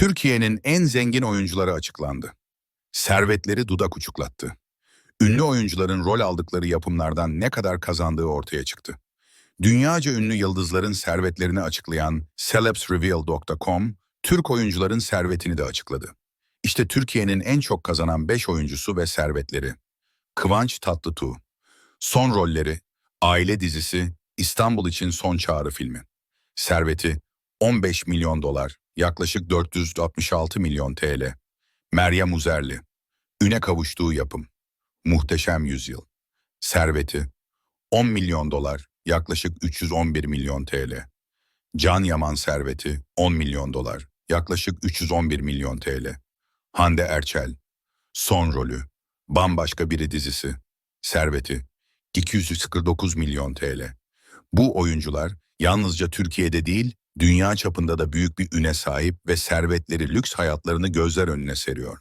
Türkiye'nin en zengin oyuncuları açıklandı. Servetleri dudak uçuklattı. Ünlü oyuncuların rol aldıkları yapımlardan ne kadar kazandığı ortaya çıktı. Dünyaca ünlü yıldızların servetlerini açıklayan celebsreveal.com, Türk oyuncuların servetini de açıkladı. İşte Türkiye'nin en çok kazanan 5 oyuncusu ve servetleri. Kıvanç Tatlıtuğ. Son rolleri, Aile dizisi, İstanbul için son çağrı filmi. Serveti 15 milyon dolar, yaklaşık 466 milyon TL. Meryem Uzerli. Üne kavuştuğu yapım. Muhteşem Yüzyıl. Serveti 10 milyon dolar, yaklaşık 311 milyon TL. Can Yaman serveti 10 milyon dolar, yaklaşık 311 milyon TL. Hande Erçel. Son rolü. Bambaşka Biri dizisi. Serveti 249 milyon TL. Bu oyuncular yalnızca Türkiye'de değil, dünya çapında da büyük bir üne sahip ve servetleri lüks hayatlarını gözler önüne seriyor.